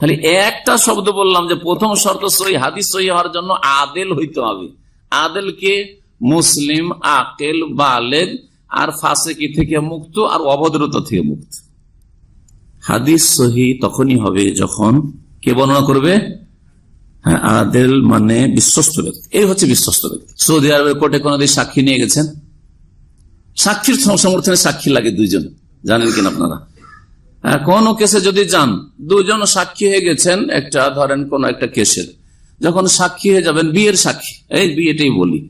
খালি একটা শব্দ বললাম যে প্রথম শর্ত সই হাদিস সই হওয়ার জন্য আদেল হইতে হবে। আদেলকে মুসলিম, আকেল, বালেগ, আর ফাসেকি থেকে মুক্ত, আর অভদ্রতা থেকে মুক্ত। হাদিস সহি তখনই হবে যখন কে বর্ণনা করবে? হ্যাঁ আদেল মানে বিশ্বস্ত ব্যক্তি। এই হচ্ছে বিশ্বস্ত ব্যক্তি। সৌদি আরবের কোর্টে কোনোদিন সাক্ষী নিয়ে গেছেন? সাক্ষীর সমর্থনে সাক্ষী লাগে দুইজন। জানেন কিনা আপনারা? কোন কেসে যদি যান দুজন সাক্ষী হয়ে গেছেন, একটা ধরেন কোন একটা কেসের। যখন সাক্ষী হয়ে যাবেন, বিয়ের সাক্ষী, এই বিয়েটাই বলি।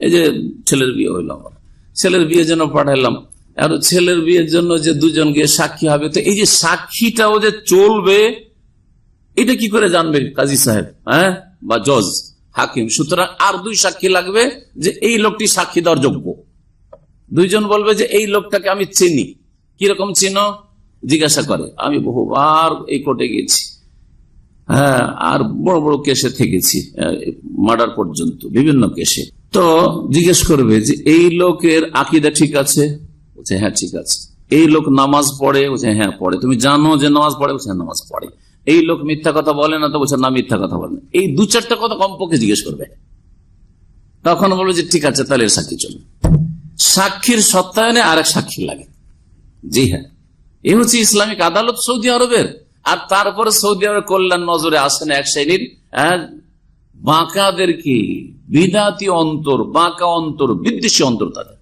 এই যে ছেলের বিয়ে হইল আমার। ছেলের বিয়ের জন্য পাঠাইলাম। আর ছেলের বিয়ের জন্য যে দুজন গিয়ে সাক্ষী হবে, তো এই যে সাক্ষীটাও যে চলবে, এটা কি করে জানবে কাজী সাহেব হ্যাঁ? বা জজ, হাকিম। সুতরাং আর দুই সাক্ষী লাগবে যে এই লোকটি সাক্ষী দেওয়ার যোগ্য। দুইজন বলবে যে এই লোকটাকে আমি চিনি। কীরকম চিনো জিজ্ঞাসা করে, আমি বহুবার এই কোর্টে গেছি। হ্যাঁ আর বড় বড় কেসে থেকেছি মার্ডার পর্যন্ত, বিভিন্ন কেসে তো জিজ্ঞেস করবে যে, এই লোকের আকিদা ঠিক আছে? বলছে হ্যাঁ ঠিক আছে। এই লোক নামাজ পড়ে, বলছে হ্যাঁ পড়ে। তুমি জানো যে নামাজ পড়ে? বলছে হ্যাঁ নামাজ পড়ে। এই লোক মিথ্যা কথা বলে না তো? বলছে, না, মিথ্যা কথা বলে না। এই দু চারটা কথা কমপক্ষে জিজ্ঞেস করবে। তখন বলবে যে, ঠিক আছে, তাহলে সাক্ষী চলবে সাক্ষীর সত্যায়নে আরেক সাক্ষী লাগে। জি হ্যাঁ। এই হচ্ছে ইসলামিক আদালত সৌদি আরবের। আর তারপরে সৌদি আরবের কল্যাণ নজরে আসেন এক শ্রেণির হ্যাঁ, বাঁকাদের কি? বিদাতি অন্তর বাঁকা অন্তর বিদ্বেষী অন্তর তাদের।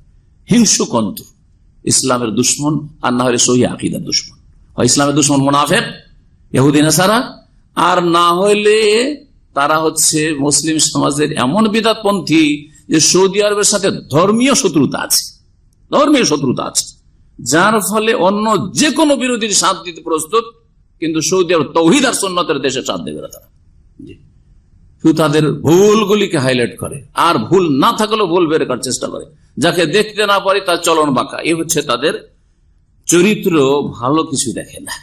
হিংসুক অন্তর। ইসলামের দুশ্মন আর না হলে সহি আকিদার দুশ্মন। ইসলামের দুশ্মন মোনাফেক ইহুদিন সারা আর না হইলে তারা হচ্ছে মুসলিম সমাজের এমন বিদাতপন্থী যে সৌদি আরবের সাথে ধর্মীয় শত্রুতা আছে। ধর্মীয় শত্রুতা আছে। যার ফলে অন্য যে কোনো বিরোধীর সাথ দিতে প্রস্তুত, কিন্তু সৌদি আরব তৌহিদ আর সন্ন্যতের দেশে সাথ দেবে না তারা। শুধু তাদের ভুলগুলিকে হাইলাইট করে, আর ভুল না থাকলেও ভুল বের করার চেষ্টা করে। যাকে দেখতে না পারে তার চলন বাঁকা। এ হচ্ছে তাদের চরিত্র ভালো কিছু দেখে না।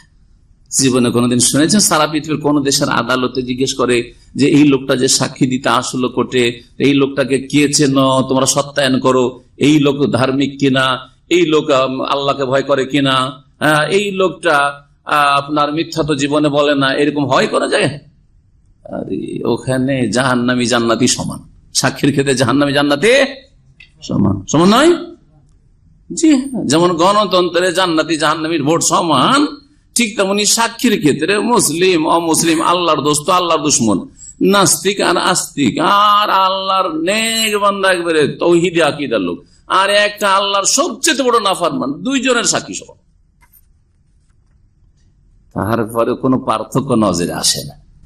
জীবনে কোনোদিন শুনেছেন? সারা পৃথিবীর কোন দেশের আদালতে জিজ্ঞেস করে যে, এই লোকটা যে সাক্ষী দিতে আসলো কোর্টে, এই লোকটাকে কে চেন? তোমরা সত্যায়ন করো। এই লোক ধার্মিক কিনা? এই লোক আল্লাহকে ভয় করে কিনা? হ্যাঁ, এই লোকটা আপনার মিথ্যা তো জীবনে বলে না এরকম হয় করা যায় আরে ওখানে জাহান্নামি জান্নাতি সমান। সাক্ষীর ক্ষেত্রে জাহান্নামি জান্নাতি সমান। সমান নয়? জি যেমন গণতন্ত্রে জান্নাতি জাহান্নামীর ভোট সমান ঠিক তেমনি সাক্ষীর ক্ষেত্রে মুসলিম অমুসলিম আল্লাহর দোস্ত আল্লাহর দুশ্মন। নাস্তিক আর আস্তিক। আর আল্লাহর নেক একবারে তৌহিদি আকিদার লোক। আর একটা আল্লাহর সবচেয়ে বড় নাফারমান, দুইজনের সাক্ষী সহ তাহার পরে কোনো পার্থক্য নজরে আসে না।